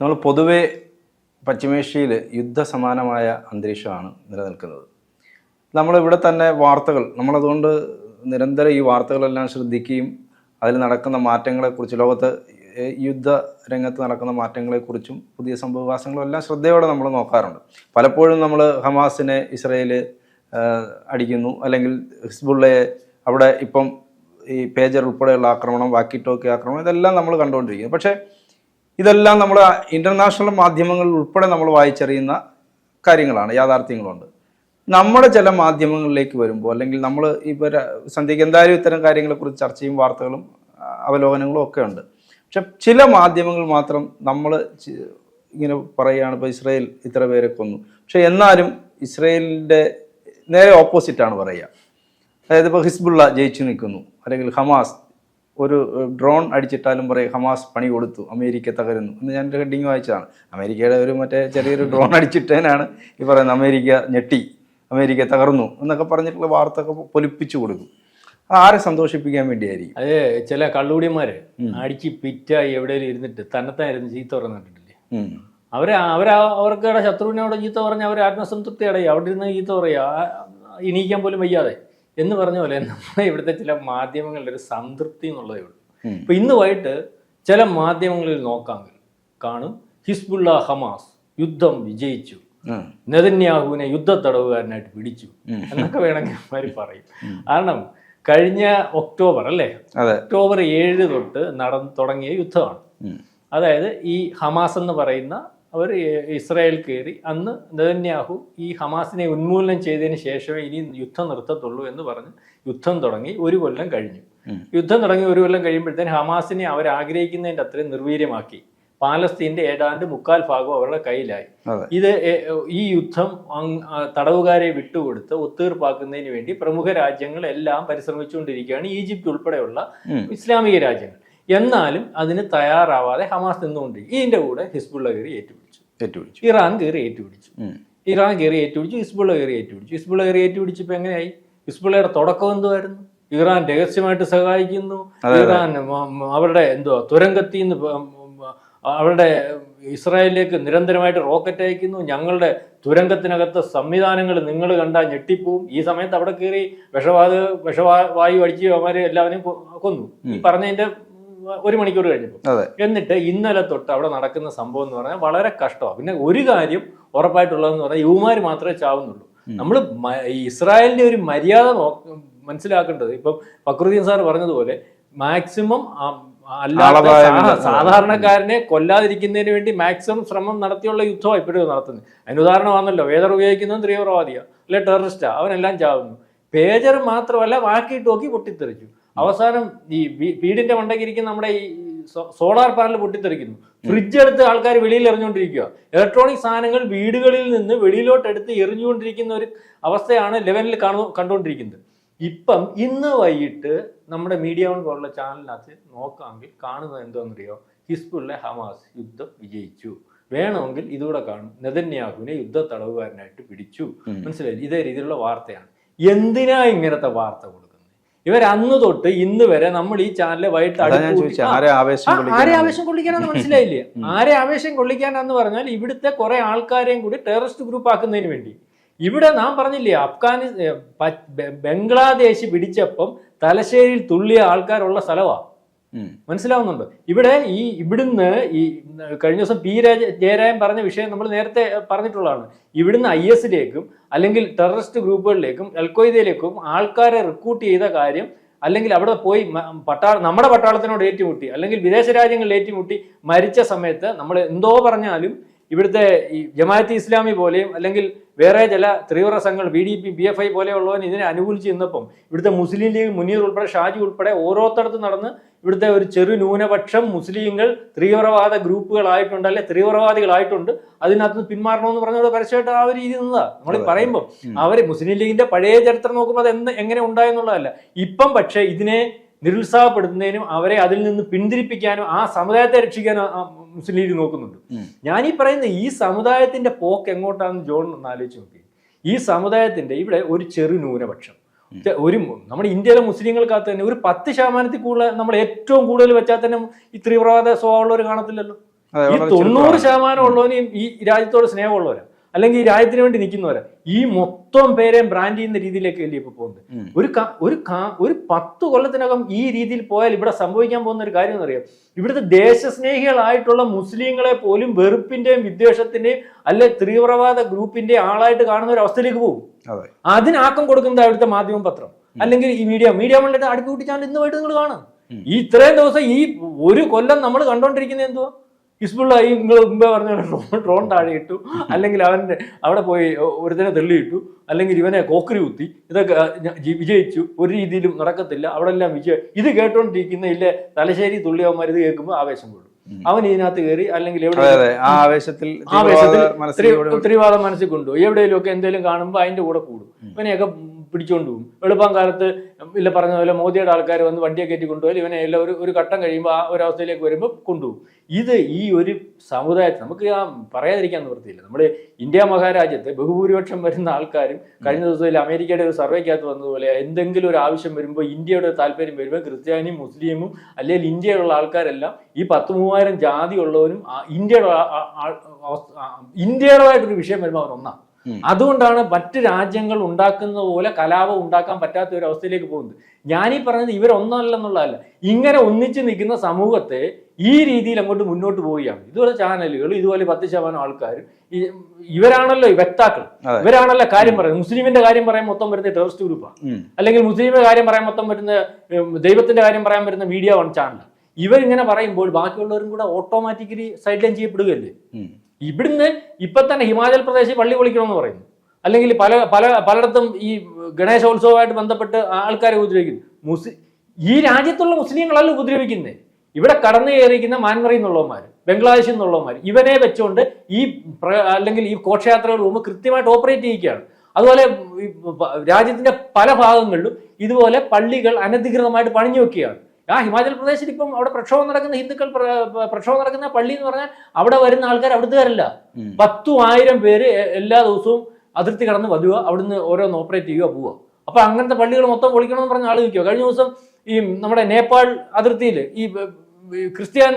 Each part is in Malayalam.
നമ്മൾ പൊതുവെ പശ്ചിമേഷ്യയിൽ യുദ്ധസമാനമായ അന്തരീക്ഷമാണ് നിലനിൽക്കുന്നത്. നമ്മളിവിടെ തന്നെ വാർത്തകൾ നമ്മളതുകൊണ്ട് നിരന്തരം ഈ വാർത്തകളെല്ലാം ശ്രദ്ധിക്കുകയും അതിൽ നടക്കുന്ന മാറ്റങ്ങളെക്കുറിച്ച് ലോകത്ത് യുദ്ധ രംഗത്ത് നടക്കുന്ന മാറ്റങ്ങളെക്കുറിച്ചും പുതിയ സംഭവവാസങ്ങളും എല്ലാം ശ്രദ്ധയോടെ നമ്മൾ നോക്കാറുണ്ട്. പലപ്പോഴും നമ്മൾ ഹമാസിനെ ഇസ്രയേൽ അടിക്കുന്നു. അല്ലെങ്കിൽ ഹിസ്ബുള്ളയെ അവിടെ ഇപ്പം ഈ പേജർ ഉൾപ്പെടെയുള്ള ആക്രമണം വാക്കി ടോക്കി ആക്രമണം ഇതെല്ലാം നമ്മൾ കണ്ടുകൊണ്ടിരിക്കുന്നു. പക്ഷേ ഇതെല്ലാം നമ്മൾ ഇന്റർനാഷണൽ മാധ്യമങ്ങളിൽ ഉൾപ്പെടെ നമ്മൾ വായിച്ചറിയുന്ന കാര്യങ്ങളാണ് യാഥാർത്ഥ്യങ്ങളുണ്ട്. നമ്മുടെ ചില മാധ്യമങ്ങളിലേക്ക് വരുമ്പോൾ അല്ലെങ്കിൽ നമ്മൾ ഇപ്പോൾ സന്ധ്യയ്ക്ക് എന്തായാലും ഇത്തരം കാര്യങ്ങളെക്കുറിച്ച് ചർച്ചയും വാർത്തകളും അവലോകനങ്ങളും ഒക്കെ ഉണ്ട്. പക്ഷെ ചില മാധ്യമങ്ങൾ മാത്രം നമ്മൾ ഇങ്ങനെ പറയുകയാണ് ഇപ്പോൾ ഇസ്രയേൽ ഇത്ര പേരെ കൊന്നു. പക്ഷെ എന്നാലും ഇസ്രയേലിന്റെ നേരെ ഓപ്പോസിറ്റാണ് പറയുക. അതായത് ഇപ്പോൾ ഹിസ്ബുള്ള ജയിച്ചു നിൽക്കുന്നു അല്ലെങ്കിൽ ഹമാസ് ഒരു ഡ്രോൺ അടിച്ചിട്ടാലും പറയും ഹമാസ് പണി കൊടുത്തു അമേരിക്ക തകരുന്നു. എന്ന് ഞാൻ ഹെഡിങ് വായിച്ചതാണ്. അമേരിക്കയുടെ ഒരു മറ്റേ ചെറിയൊരു ഡ്രോൺ അടിച്ചിട്ടേനാണ് ഈ പറയുന്നത് അമേരിക്ക ഞെട്ടി അമേരിക്ക തകർന്നു എന്നൊക്കെ പറഞ്ഞിട്ടുള്ള വാർത്ത ഒക്കെ പൊലിപ്പിച്ചു കൊടുക്കും. അത് ആരെ സന്തോഷിപ്പിക്കാൻ വേണ്ടിയായിരിക്കും? അത് ചില കള്ളുകൂടിയന്മാര് അടിച്ച് പിറ്റായി എവിടെയെങ്കിലും ഇരുന്നിട്ട് തന്നെത്തായിരുന്നു ചീത്ത പറഞ്ഞിട്ടില്ലേ. അവരെ അവരെ അവർക്കവിടെ ശത്രുവിനോട് ചീത്ത പറഞ്ഞ് അവർ ആത്മസംതൃപ്തി അടയും അവിടെ ഇരുന്ന് ചീത്ത പറയുക ഇനിയിക്കാൻ പോലും വയ്യാതെ. എന്ന് പറഞ്ഞ പോലെ നമ്മുടെ ഇവിടുത്തെ ചില മാധ്യമങ്ങളുടെ ഒരു സംതൃപ്തി എന്നുള്ളതേ ഉള്ളൂ. ഇപ്പൊ ഇന്ന് വൈകിട്ട് ചില മാധ്യമങ്ങളിൽ നോക്കാമെങ്കിൽ കാണും. ഹിസ്ബുള്ള ഹമാസ് യുദ്ധം വിജയിച്ചു. നെതന്യാഹുവിനെ യുദ്ധ തടവുകാരനായിട്ട് പിടിച്ചു. എന്നൊക്കെ വേണമെങ്കിൽ അവർ പറയും. കാരണം കഴിഞ്ഞ ഒക്ടോബർ അല്ലേ? ഒക്ടോബർ ഏഴ് തൊട്ട് നടന്ന് തുടങ്ങിയ യുദ്ധമാണ്. അതായത് ഈ ഹമാസ് എന്ന് പറയുന്ന അവർ ഇസ്രായേൽ കയറി. അന്ന് നെതന്യാഹു ഈ ഹമാസിനെ ഉന്മൂലനം ചെയ്തതിന് ശേഷമേ ഇനി യുദ്ധം നിർത്തത്തുള്ളൂ എന്ന് പറഞ്ഞ് യുദ്ധം തുടങ്ങി. ഒരു കൊല്ലം കഴിഞ്ഞു. യുദ്ധം തുടങ്ങി ഒരു കൊല്ലം കഴിയുമ്പോഴത്തേന് ഹമാസിനെ അവർ ആഗ്രഹിക്കുന്നതിന്റെ അത്രയും നിർവീര്യമാക്കി. പാലസ്തീന്റെ ഏതാണ്ട് മുക്കാൽ ഭാഗവും അവരുടെ കയ്യിലായി. ഇത് ഈ യുദ്ധം തടവുകാരെ വിട്ടുകൊടുത്ത് ഒത്തീർപ്പാക്കുന്നതിന് വേണ്ടി പ്രമുഖ രാജ്യങ്ങളെല്ലാം പരിശ്രമിച്ചുകൊണ്ടിരിക്കുകയാണ് ഈജിപ്ത് ഉൾപ്പെടെയുള്ള ഇസ്ലാമിക രാജ്യങ്ങൾ. എന്നാലും അതിന് തയ്യാറാവാതെ ഹമാസ് നിന്നുകൊണ്ട് ഇതിന്റെ കൂടെ ഹിസ്ബുള്ള കയറി ഏറ്റുപിടിച്ചു. ഏറ്റുപിടിച്ചു. ഇറാൻ കയറി ഏറ്റുപിടിച്ചു. ഇറാൻ കയറി ഏറ്റുപിടിച്ചു ഹിസ്ബുള്ള കയറി ഏറ്റുപിടിച്ചു. ഹിസ്ബുള്ള കയറി ഏറ്റുപിടിച്ചപ്പോൾ എങ്ങനെയായി? ഹിസ്ബുള്ളയുടെ തുടക്കം എന്തുമായിരുന്നു ഇറാൻ രഹസ്യമായിട്ട് സഹായിക്കുന്നു. ഇറാൻ അവരുടെ എന്തുവാ തുരങ്കത്തിൽ നിന്ന് അവരുടെ ഇസ്രായേലിലേക്ക് നിരന്തരമായിട്ട് റോക്കറ്റ് അയക്കുന്നു. ഞങ്ങളുടെ തുരങ്കത്തിനകത്ത് സംവിധാനങ്ങൾ നിങ്ങൾ കണ്ടാൽ ഞെട്ടിപ്പോവും. ഈ സമയത്ത് അവിടെ കയറി വിഷവാത വിഷവാ വായു അടിച്ച് അവന്മാരെ എല്ലാവരെയും കൊന്നു. ഈ പറഞ്ഞതിന്റെ ഒരു മണിക്കൂർ കഴിഞ്ഞപ്പോൾ എന്നിട്ട് ഇന്നലെ തൊട്ട് അവിടെ നടക്കുന്ന സംഭവം എന്ന് പറഞ്ഞാൽ വളരെ കഷ്ടമാണ്. പിന്നെ ഒരു കാര്യം ഉറപ്പായിട്ടുള്ളതെന്ന് പറഞ്ഞാൽ യുവമാർ മാത്രമേ ചാവുന്നുള്ളൂ. നമ്മൾ ഇസ്രായേലിന്റെ ഒരു മര്യാദ മനസ്സിലാക്കേണ്ടത് ഇപ്പം ഫക്രുദ്ദീൻ സാർ പറഞ്ഞതുപോലെ മാക്സിമം സാധാരണക്കാരനെ കൊല്ലാതിരിക്കുന്നതിന് വേണ്ടി മാക്സിമം ശ്രമം നടത്തിയുള്ള യുദ്ധമാണ് ഇപ്പോഴും നടത്തുന്നത്. അതിന് ഉദാഹരണമാണല്ലോ വേദർ ഉപയോഗിക്കുന്നത് തീവ്രവാദിയാണ് അല്ലെ ടെററിസ്റ്റാ അവനെല്ലാം ചാവുന്നു. പേജർ മാത്രമല്ല വാക്കി ടോക്കി പൊട്ടിത്തെറിച്ചു. അവസാനം ഈ വീടിന്റെ മണ്ടയ്ക്കിരിക്കുന്ന നമ്മുടെ ഈ സോളാർ പാനൽ പൊട്ടിത്തെറിക്കുന്നു. ഫ്രിഡ്ജ് എടുത്ത് ആൾക്കാർ വെളിയിൽ എറിഞ്ഞുകൊണ്ടിരിക്കുക ഇലക്ട്രോണിക് സാധനങ്ങൾ വീടുകളിൽ നിന്ന് വെളിയിലോട്ട് എടുത്ത് എറിഞ്ഞുകൊണ്ടിരിക്കുന്ന ഒരു അവസ്ഥയാണ് ലെവനിൽ കാണു കണ്ടുകൊണ്ടിരിക്കുന്നത്. ഇപ്പം ഇന്ന് വൈകിട്ട് നമ്മുടെ മീഡിയ വൺ പോലുള്ള ചാനലിനകത്ത് നോക്കാമെങ്കിൽ കാണുന്നത് എന്താണെന്നറിയോ? ഹിസ്ബുള്ള ഹമാസ് യുദ്ധം വിജയിച്ചു. വേണമെങ്കിൽ ഇതുകൂടെ കാണും. നെതന്യാഹുവിനെ യുദ്ധ തടവുകാരനായിട്ട് പിടിച്ചു. മനസ്സിലായി? ഇതേ രീതിയിലുള്ള വാർത്തയാണ്. എന്തിനാ ഇങ്ങനത്തെ വാർത്ത കൊടുക്കുന്നത് ഇവർ അന്ന് തൊട്ട് ഇന്ന് വരെ നമ്മൾ ഈ ചാനലിൽ വൈകിട്ട് ആരെ ആവേശം കൊള്ളിക്കാനാന്ന് മനസ്സിലായില്ലേ? ആരെ ആവേശം കൊള്ളിക്കാനാന്ന് പറഞ്ഞാൽ ഇവിടുത്തെ കുറെ ആൾക്കാരെയും കൂടി ടെററിസ്റ്റ് ഗ്രൂപ്പ് ആക്കുന്നതിന് വേണ്ടി. ഇവിടെ നാം പറഞ്ഞില്ലേ അഫ്ഗാനി ബംഗ്ലാദേശ് പിടിച്ചപ്പം തലശ്ശേരിയിൽ തുള്ളിയ ആൾക്കാരുള്ള സ്ഥലമാണ്. മനസ്സിലാവുന്നുണ്ടോ. ഇവിടെ ഈ ഇവിടുന്ന് ഈ കഴിഞ്ഞ ദിവസം പി രാജ ജയരാജൻ പറഞ്ഞ വിഷയം നമ്മൾ നേരത്തെ പറഞ്ഞിട്ടുള്ളതാണ്. ഇവിടുന്ന് ഐ എസിലേക്കും അല്ലെങ്കിൽ ടെററിസ്റ്റ് ഗ്രൂപ്പുകളിലേക്കും അൽഖ്വയ്ദയിലേക്കും ആൾക്കാരെ റിക്രൂട്ട് ചെയ്ത കാര്യം അല്ലെങ്കിൽ അവിടെ പോയി പട്ടാള നമ്മുടെ പട്ടാളത്തിനോട് ഏറ്റുമുട്ടി അല്ലെങ്കിൽ വിദേശ രാജ്യങ്ങളിൽ ഏറ്റുമുട്ടി മരിച്ച സമയത്ത് നമ്മൾ എന്തോ പറഞ്ഞാലും ഇവിടുത്തെ ഈ ജമാഅത്ത് ഇസ്ലാമി പോലെയും അല്ലെങ്കിൽ വേറെ ചില തീവ്ര സംഘങ്ങൾ B D P B F I പോലെയുള്ളവൻ ഇതിനെ അനുകൂലിച്ച് നിന്നപ്പം ഇവിടുത്തെ മുസ്ലിം ലീഗ് മുനീർ ഉൾപ്പെടെ ഷാജി ഉൾപ്പെടെ ഓരോരുത്തടത്ത് നടന്ന് ഇവിടുത്തെ ഒരു ചെറു ന്യൂനപക്ഷം മുസ്ലിങ്ങൾ തീവ്രവാദ ഗ്രൂപ്പുകളായിട്ടുണ്ട് അല്ലെ തീവ്രവാദികളായിട്ടുണ്ട് അതിനകത്ത് നിന്ന് പിന്മാറണമെന്ന് പറഞ്ഞ പരസ്യമായിട്ട് ആ ഒരു രീതി നിന്നതാ. നമ്മൾ പറയുമ്പോൾ അവർ മുസ്ലിം ലീഗിന്റെ പഴയ ചരിത്രം നോക്കുമ്പോൾ അത് എന്ത് എങ്ങനെ ഉണ്ടായെന്നുള്ളതല്ല. ഇപ്പം പക്ഷേ ഇതിനെ നിരുത്സാഹപ്പെടുത്തുന്നതിനും അവരെ അതിൽ നിന്ന് പിന്തിരിപ്പിക്കാനും ആ സമുദായത്തെ രക്ഷിക്കാനും ആ മുസ്ലിം ലീഗ് നോക്കുന്നുണ്ട്. ഞാൻ ഈ പറയുന്ന ഈ സമുദായത്തിന്റെ പോക്ക് എങ്ങോട്ടാണെന്ന് ജോൺ ഒന്ന് ആലോചിച്ച് നോക്കി. ഈ സമുദായത്തിന്റെ ഇവിടെ ഒരു ചെറു ന്യൂനപക്ഷം. ഒരു നമ്മുടെ ഇന്ത്യയിലെ മുസ്ലിങ്ങൾക്കകത്ത് തന്നെ ഒരു പത്ത് ശതമാനത്തിൽ കൂടുതൽ നമ്മൾ ഏറ്റവും കൂടുതൽ വെച്ചാൽ തന്നെ ഈ തീവ്രവാദ സ്വഭാവമുള്ളവർ കാണത്തില്ലല്ലോ. ഈ തൊണ്ണൂറ്. ശതമാനം ഉള്ളവനെയും ഈ രാജ്യത്തോട് സ്നേഹമുള്ളവരാ. അല്ലെങ്കിൽ ഈ രാജ്യത്തിന് വേണ്ടി നിൽക്കുന്നവരെ ഈ മൊത്തം പേരെയും ബ്രാൻഡ് ചെയ്യുന്ന രീതിയിലേക്ക് അല്ലേ ഇപ്പൊ പോകുന്നത്? ഒരു ഒരു ഒരു പത്ത് കൊല്ലത്തിനകം ഈ രീതിയിൽ പോയാൽ ഇവിടെ സംഭവിക്കാൻ പോകുന്ന ഒരു കാര്യം എന്നറിയാം. ഇവിടുത്തെ ദേശസ്നേഹികളായിട്ടുള്ള മുസ്ലിങ്ങളെ പോലും വെറുപ്പിന്റെയും വിദ്വേഷത്തിന്റെയും അല്ലെ തീവ്രവാദ ഗ്രൂപ്പിന്റെ ആളായിട്ട് കാണുന്ന ഒരു അവസ്ഥയിലേക്ക് പോകും. അതെ. അതിനാക്കം കൊടുക്കുന്നത് അവിടുത്തെ മാധ്യമ പത്രം. അല്ലെങ്കിൽ ഈ മീഡിയ മീഡിയ മണ്ഡലത്തെ അടുപ്പ് കൂട്ടി ചാനൽ ഇന്ന് വൈകിട്ട് നിങ്ങൾ കാണും. ഈ ഇത്രയും ദിവസം ഈ ഒരു കൊല്ലം നമ്മൾ കണ്ടോണ്ടിരിക്കുന്നത് എന്തുവാ? ഹിസ്ബുള്ള ഈ നിങ്ങൾ മുമ്പേ പറഞ്ഞ ഡ്രോൺ ഡ്രോൺ താഴെ ഇട്ടു. അല്ലെങ്കിൽ അവന്റെ അവിടെ പോയി ഒരുത്തനെ തെള്ളിയിട്ടു അല്ലെങ്കിൽ ഇവനെ കോക്കരി കുത്തി. ഇതൊക്കെ വിജയിച്ചു. ഒരു രീതിയിലും നടക്കത്തില്ല. അവിടെ എല്ലാം വിജയം ഇത് കേട്ടോണ്ടിരിക്കുന്ന ഇല്ലേ തലശ്ശേരി തുള്ളിയവന്മാർ ഇത് കേൾക്കുമ്പോൾ ആവേശം കൊള്ളു. അവൻ ഇതിനകത്ത് കയറി അല്ലെങ്കിൽ എവിടെ ആവേശത്തിൽ ആവേശത്തിൽ ഉത്തരവാദം മനസ്സിൽ കൊണ്ടുപോകും എവിടെയെങ്കിലും ഒക്കെ എന്തെങ്കിലും കാണുമ്പോൾ അതിന്റെ കൂടെ കൂടും. ഇവനെയൊക്കെ പിടിച്ചോണ്ട് പോകും. എളുപ്പം കാലത്ത് ഇല്ല പറഞ്ഞ പോലെ മോദിയുടെ ആൾക്കാർ വന്ന് വണ്ടിയെ കയറ്റി കൊണ്ടുപോയി ഇവനെ എല്ലാം ഒരു ഒരു ഘട്ടം കഴിയുമ്പോൾ ആ ഒരു അവസ്ഥയിലേക്ക് വരുമ്പോൾ കൊണ്ടുപോകും. ഇത് ഈ ഒരു സമുദായത്തിൽ നമുക്ക് ആ പറയാതിരിക്കാൻ നിവൃത്തിയില്ല നമ്മൾ ഇന്ത്യ മഹാരാജ്യത്ത് ബഹുഭൂരിപക്ഷം വരുന്ന ആൾക്കാരും കഴിഞ്ഞ ദിവസത്തിൽ അമേരിക്കയുടെ ഒരു സർവേക്കകത്ത് വന്നതുപോലെ എന്തെങ്കിലും ഒരു ആവശ്യം വരുമ്പോൾ ഇന്ത്യയുടെ താല്പര്യം വരുമ്പോൾ ക്രിസ്ത്യാനിയും മുസ്ലിമും അല്ലെങ്കിൽ ഇന്ത്യയിലുള്ള ആൾക്കാരെല്ലാം ഈ പത്ത് മൂവായിരം ജാതി ഉള്ളവരും ഇന്ത്യയുടെ ഇന്ത്യയുടേതായിട്ടൊരു വിഷയം വരുമ്പോൾ അവർ ഒന്നാം ഉം. അതുകൊണ്ടാണ് മറ്റു രാജ്യങ്ങൾ ഉണ്ടാക്കുന്ന പോലെ കലാപം ഉണ്ടാക്കാൻ പറ്റാത്ത ഒരു അവസ്ഥയിലേക്ക് പോകുന്നത്. ഞാനീ പറഞ്ഞത് ഇവരൊന്നല്ലെന്നുള്ളതല്ല. ഇങ്ങനെ ഒന്നിച്ചു നിൽക്കുന്ന സമൂഹത്തെ ഈ രീതിയിൽ അങ്ങോട്ട് മുന്നോട്ട് പോവുകയാണ്. ഇതുപോലെ ചാനലുകൾ ഇതുപോലെ പത്ത് ശതമാനം ആൾക്കാർ ഇവരാണല്ലോ വ്യക്താക്കൾ. ഇവരാണല്ലോ കാര്യം പറയുന്നത്. മുസ്ലിമിന്റെ കാര്യം പറയാൻ മൊത്തം വരുന്ന ടെററിസ്റ്റ് ഗ്രൂപ്പാണ് അല്ലെങ്കിൽ മുസ്ലിമിന്റെ കാര്യം പറയാൻ മൊത്തം വരുന്ന ദൈവത്തിന്റെ കാര്യം പറയാൻ വരുന്ന മീഡിയ വൺ ചാനൽ ഇവരിങ്ങനെ പറയുമ്പോൾ ബാക്കിയുള്ളവരും കൂടെ ഓട്ടോമാറ്റിക്കലി സൈഡ് ലൈൻ ചെയ്യപ്പെടുകയല്ലേ. ഇവിടുന്ന് ഇപ്പൊ തന്നെ ഹിമാചൽ പ്രദേശിൽ പള്ളി പൊളിക്കണമെന്ന് പറയുന്നു. അല്ലെങ്കിൽ പല പല പലയിടത്തും ഈ ഗണേശോത്സവമായിട്ട് ബന്ധപ്പെട്ട് ആൾക്കാരെ ഉപദ്രവിക്കുന്നു. മുസ്ലിം ഈ രാജ്യത്തുള്ള മുസ്ലിങ്ങളല്ല ഉപദ്രവിക്കുന്നത് ഇവിടെ കടന്നു കയറിയിരിക്കുന്ന മാൻമറിയിൽ നിന്നുള്ളവന്മാർ ബംഗ്ലാദേശിൽ നിന്നുള്ളവന്മാർ ഇവനെ വെച്ചുകൊണ്ട് ഈ അല്ലെങ്കിൽ ഈ ഘോഷയാത്രകൾ പോകുമ്പോൾ കൃത്യമായിട്ട് ഓപ്പറേറ്റ് ചെയ്യിക്കുകയാണ്. അതുപോലെ രാജ്യത്തിന്റെ പല ഭാഗങ്ങളിലും ഇതുപോലെ പള്ളികൾ അനധികൃതമായിട്ട് പണിഞ്ഞു വെക്കുകയാണ്. ആ ഹിമാചൽ പ്രദേശിൽ ഇപ്പം അവിടെ പ്രക്ഷോഭം നടക്കുന്ന ഹിന്ദുക്കൾ പ്ര- പ്രക്ഷോഭം നടക്കുന്ന പള്ളി എന്ന് പറഞ്ഞാൽ അവിടെ വരുന്ന ആൾക്കാർ അവിടുത്തുകാരല്ല കാരല്ല പത്തു ആയിരം പേര് എല്ലാ ദിവസവും അതിർത്തി കടന്ന് വരിക അവിടുന്ന് ഓരോന്ന് ഓപ്പറേറ്റ് ചെയ്യുക പോവുക. അപ്പൊ അങ്ങനത്തെ പള്ളികൾ മൊത്തം പൊളിക്കണമെന്ന് പറഞ്ഞ ആൾ നിൽക്കുക കഴിഞ്ഞ ദിവസം ഈ നമ്മുടെ നേപ്പാൾ അതിർത്തിയിൽ ഈ ക്രിസ്ത്യൻ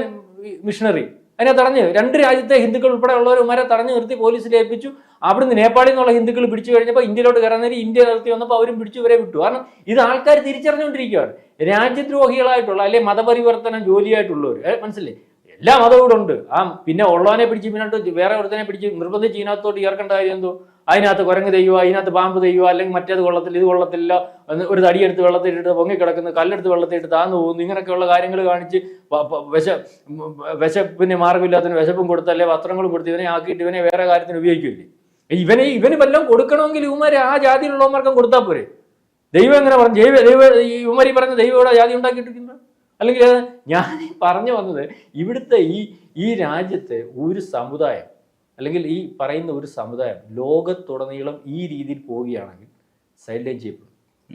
മിഷണറി അതിനെ തടഞ്ഞ് രണ്ട് രാജ്യത്തെ ഹിന്ദുക്കൾ ഉൾപ്പെടെ ഉള്ളവരുമാരെ തടഞ്ഞു നിർത്തി പോലീസിൽ ഏൽപ്പിച്ചു. അവിടുന്ന് നേപ്പാളിൽ നിന്നുള്ള ഹിന്ദുക്കൾ പിടിച്ചു കഴിഞ്ഞപ്പോൾ ഇന്ത്യയിലോട്ട് കയറാൻ നേരം ഇന്ത്യ നിർത്തി വന്നപ്പോൾ അവരും പിടിച്ചു ഇവരെ വിട്ടു. കാരണം ഇത് ആൾക്കാർ തിരിച്ചറിഞ്ഞുകൊണ്ടിരിക്കുകയാണ്. രാജ്യദ്രോഹികളായിട്ടുള്ള അല്ലെങ്കിൽ മതപരിവർത്തനം ജോലിയായിട്ടുള്ളവർ മനസ്സിലെ എല്ലാ മതവും ഇവിടെ ഉണ്ട് ആ പിന്നെ ഉള്ളവനെ പിടിച്ച് പിന്നോട്ട് വേറെ ഒരുത്തനെ പിടിച്ച് നിർബന്ധിച്ച് ഇതിനകത്തോട്ട് ചേർക്കേണ്ട കാര്യം എന്തോ? അതിനകത്ത് കുരങ്ങ് തെയ്യുക അതിനകത്ത് പാമ്പ് തെയ്യുക അല്ലെങ്കിൽ മറ്റേത് കൊള്ളത്തില്ല ഇത് കൊള്ളത്തില്ല ഒരു തടിയെടുത്ത് വെള്ളത്തിലിട്ട് പൊങ്ങിക്കിടക്കുന്നു കല്ലെടുത്ത് വെള്ളത്തിലിട്ട് താന്നു പോകുന്നു. ഇങ്ങനെയൊക്കെയുള്ള കാര്യങ്ങൾ കാണിച്ച് വിശ വിശപ്പിന് മാർഗമില്ലാത്തതിന് വിശപ്പും കൊടുത്ത് അല്ലെ വസ്ത്രങ്ങളും കൊടുത്ത് ഇവനെ ആക്കിയിട്ട് ഇവനെ വേറെ കാര്യത്തിന് ഉപയോഗിക്കില്ലേ ഇവനെ ഇവന് വല്ലതും കൊടുക്കണമെങ്കിൽ ഇവന്മാരെ ആ ജാതിയിലുള്ളവന്മാർക്കും കൊടുത്താൽ പോരെ? ദൈവം എങ്ങനെ പറഞ്ഞു? ദൈവ ദൈവ ഈ പറഞ്ഞ ദൈവം ഇവിടെ ജാതി ഉണ്ടാക്കിയിട്ടിരിക്കുന്നത്? അല്ലെങ്കിൽ ഞാൻ പറഞ്ഞു വന്നത് ഇവിടുത്തെ ഈ ഈ രാജ്യത്തെ ഒരു സമുദായം അല്ലെങ്കിൽ ഈ പറയുന്ന ഒരു സമുദായം ലോകത്തുടനീളം ഈ രീതിയിൽ പോവുകയാണെങ്കിൽ സൈലന്റ് ലൈൻ ചെയ്യപ്പെടും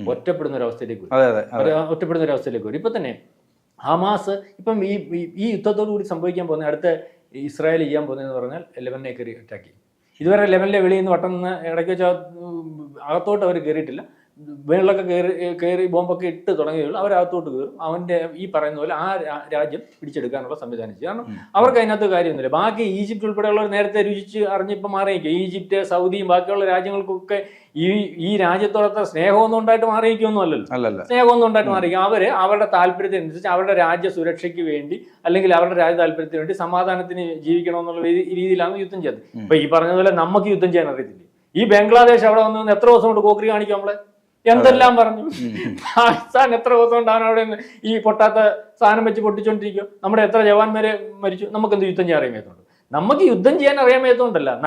ഒറ്റപ്പെടുന്ന ഒരവസ്ഥയിലേക്ക് വരും. ഒറ്റപ്പെടുന്ന ഒരവസ്ഥയിലേക്ക് വരും. ഇപ്പൊ തന്നെ ഹമാസ് ഇപ്പം ഈ ഈ- യുദ്ധത്തോടു കൂടി സംഭവിക്കാൻ പോകുന്ന അടുത്ത ഇസ്രായേൽ ചെയ്യാൻ പോകുന്നതെന്ന് പറഞ്ഞാൽ ലെവനെ കയറി അറ്റാക്ക് ചെയ്യും. ഇതുവരെ ലെവനിലെ വെളിയിൽ നിന്ന് വട്ടം നിന്ന് ഇടയ്ക്ക് വെച്ചാൽ അകത്തോട്ട് അവർ കയറിയിട്ടില്ല. വെള്ളമൊക്കെ കയറി കയറി ബോംബൊക്കെ ഇട്ട് തുടങ്ങിയുള്ളൂ അവരകത്തോട്ട് കയറും. അവന്റെ ഈ പറയുന്ന പോലെ ആ രാജ്യം പിടിച്ചെടുക്കാനുള്ള സംവിധാനം ചെയ്യും. കാരണം. അവർക്ക് അതിനകത്ത് കാര്യമൊന്നുമില്ല. ബാക്കി ഈജിപ്റ്റ് ഉൾപ്പെടെയുള്ളവർ നേരത്തെ രുചിച്ച് അറിഞ്ഞിപ്പോൾ മാറിയിരിക്കും. ഈജിപ്റ്റ് സൗദിയും ബാക്കിയുള്ള രാജ്യങ്ങൾക്കൊക്കെ ഈ ഈ രാജ്യത്തോടത്തെ സ്നേഹമൊന്നും ഉണ്ടായിട്ട് മാറിയിരിക്കുമൊന്നും അല്ലല്ലോ. അല്ലല്ല. സ്നേഹമൊന്നും ഉണ്ടായിട്ട് മാറിയിരിക്കും. അവർ അവരുടെ താല്പര്യത്തിനനുസരിച്ച് അവരുടെ രാജ്യ സുരക്ഷയ്ക്ക് വേണ്ടി അല്ലെങ്കിൽ അവരുടെ രാജ്യ താല്പര്യത്തിന് വേണ്ടി സമാധാനത്തിന് ജീവിക്കണമെന്നുള്ള രീതിയിലാണ് യുദ്ധം ചെയ്യുന്നത് ഇപ്പം ഇപ്പൊ ഈ പറഞ്ഞതുപോലെ നമുക്ക് യുദ്ധം ചെയ്യാൻ അറിയത്തില്ലേ? ഈ ബംഗ്ലാദേശ് അവിടെ വന്നു എത്ര ദിവസം കൊണ്ട് കോക്രി കാണിക്കും നമ്മളെ? എന്തെല്ലാം പറഞ്ഞു? പാകിസ്ഥാൻ എത്ര ദിവസം ഉണ്ടാവണം അവിടെ ഈ പൊട്ടാത്ത സാധനം വെച്ച് പൊട്ടിച്ചോണ്ടിരിക്കും നമ്മുടെ എത്ര ജവാന്മാരെ മരിച്ചു? നമുക്ക് എന്ത് യുദ്ധം ചെയ്യാൻ അറിയാമേതുണ്ട് നമുക്ക് യുദ്ധം ചെയ്യാൻ അറിയാൻ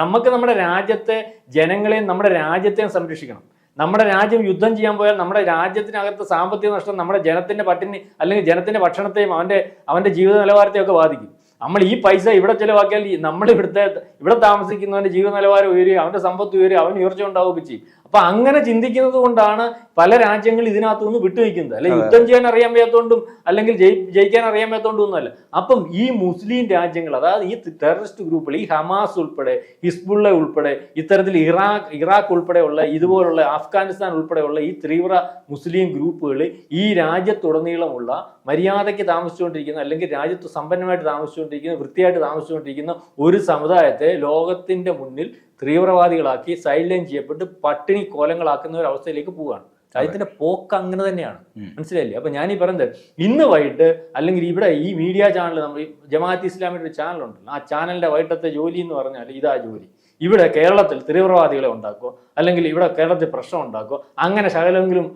നമുക്ക് നമ്മുടെ രാജ്യത്തെ ജനങ്ങളെയും നമ്മുടെ രാജ്യത്തെയും സംരക്ഷിക്കണം. നമ്മുടെ രാജ്യം യുദ്ധം ചെയ്യാൻ പോയാൽ നമ്മുടെ രാജ്യത്തിനകത്ത് സാമ്പത്തിക നഷ്ടം നമ്മുടെ ജനത്തിന്റെ പട്ടിണി അല്ലെങ്കിൽ ജനത്തിന്റെ ഭക്ഷണത്തെയും അവന്റെ അവന്റെ ജീവിത നിലവാരത്തെയും ഒക്കെ ബാധിക്കും. നമ്മൾ ഈ പൈസ ഇവിടെ ചിലവാക്കിയാൽ നമ്മൾ ഇവിടുത്തെ ഇവിടെ താമസിക്കുന്നവന്റെ ജീവിത നിലവാരം ഉയരുകയും അവന്റെ സമ്പത്ത് ഉയരുകയും അവന് ഉയർച്ച ഉണ്ടാവുകയൊക്കെ ചെയ്യും. അപ്പൊ അങ്ങനെ ചിന്തിക്കുന്നത് കൊണ്ടാണ് പല രാജ്യങ്ങൾ ഇതിനകത്തു നിന്ന് വിട്ടുനിൽക്കുന്നത്. അല്ലെ യുദ്ധം ചെയ്യാൻ അറിയാൻ വയ്യാത്തോണ്ടും അല്ലെങ്കിൽ ജയി- ജയിക്കാൻ അറിയാൻ വയ്യാത്തോണ്ടും ഒന്നുമല്ല അപ്പം ഈ മുസ്ലിം രാജ്യങ്ങൾ അതായത് ഈ ടെററിസ്റ്റ് ഗ്രൂപ്പുകൾ ഈ ഹമാസ് ഉൾപ്പെടെ ഹിസ്ബുള്ള ഉൾപ്പെടെ ഇത്തരത്തിൽ ഇറാഖ് ഇറാഖ് ഉൾപ്പെടെയുള്ള ഇതുപോലുള്ള അഫ്ഗാനിസ്ഥാൻ ഉൾപ്പെടെയുള്ള ഈ തീവ്ര മുസ്ലിം ഗ്രൂപ്പുകൾ ഈ രാജ്യത്തുടനീളമുള്ള മര്യാദയ്ക്ക് താമസിച്ചുകൊണ്ടിരിക്കുന്ന അല്ലെങ്കിൽ രാജ്യത്ത് സമ്പന്നമായിട്ട് താമസിച്ചുകൊണ്ടിരിക്കുന്ന വൃത്തിയായിട്ട് താമസിച്ചുകൊണ്ടിരിക്കുന്ന ഒരു സമുദായത്തെ ലോകത്തിന്റെ മുന്നിൽ തീവ്രവാദികളാക്കി സൈലൈൻ ചെയ്യപ്പെട്ട് പട്ടിണി കോലങ്ങളാക്കുന്ന ഒരു അവസ്ഥയിലേക്ക് പോവുകയാണ്. രാജ്യത്തിന്റെ പോക്ക് അങ്ങനെ തന്നെയാണ്. മനസ്സിലായില്ലേ? അപ്പൊ ഞാൻ ഈ പറയുന്നത് ഇന്ന് വൈകിട്ട് അല്ലെങ്കിൽ ഇവിടെ ഈ മീഡിയ ചാനൽ നമ്മൾ ജമാഅത്ത് ഇസ്ലാമിയുടെ ഒരു ചാനൽ ഉണ്ടല്ലോ. ആ ചാനലിന്റെ വൈകിട്ടത്തെ ജോലി എന്ന് പറഞ്ഞാൽ ഇതാ ജോലി. ഇവിടെ കേരളത്തിൽ തീവ്രവാദികളെ ഉണ്ടാക്കുക അല്ലെങ്കിൽ ഇവിടെ കേരളത്തിൽ പ്രശ്നം ഉണ്ടാക്കുക. അങ്ങനെ ശകലെങ്കിലും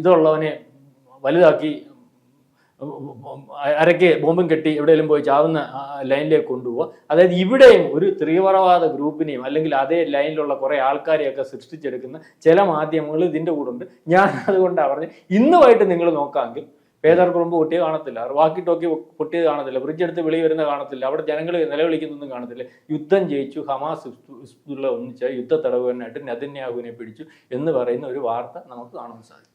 ഇതുള്ളവനെ വലുതാക്കി അരയ്ക്ക് ബോംബും കെട്ടി എവിടെയെങ്കിലും പോയി ചാവുന്ന ലൈനിലേക്ക് കൊണ്ടുപോകുക അതായത് ഇവിടെയും ഒരു തീവ്രവാദ ഗ്രൂപ്പിനെയും അല്ലെങ്കിൽ അതേ ലൈനിലുള്ള കുറെ ആൾക്കാരെയൊക്കെ സൃഷ്ടിച്ചെടുക്കുന്ന ചില മാധ്യമങ്ങൾ ഇതിന്റെ കൂടെ ഉണ്ട്. ഞാൻ അതുകൊണ്ടാണ് പറഞ്ഞത് ഇന്നുമായിട്ട് നിങ്ങൾ നോക്കാമെങ്കിൽ പേദർ കുറുമ്പ് പൊട്ടിയത് കാണത്തില്ല വാക്കി ടോക്കി പൊട്ടിയത് കാണത്തില്ല ബ്രിഡ്ജ് എടുത്ത് വെളി വരുന്ന കാണത്തില്ല അവിടെ ജനങ്ങൾ നിലവിളിക്കുന്നൊന്നും കാണത്തില്ല. യുദ്ധം ജയിച്ചു ഹമാസ് ഒന്നിച്ച് യുദ്ധ തടവുകാരനായിട്ട് നദന്യാഹുവിനെ പിടിച്ചു എന്ന് പറയുന്ന ഒരു വാർത്ത നമുക്ക് കാണാൻ സാധിക്കും.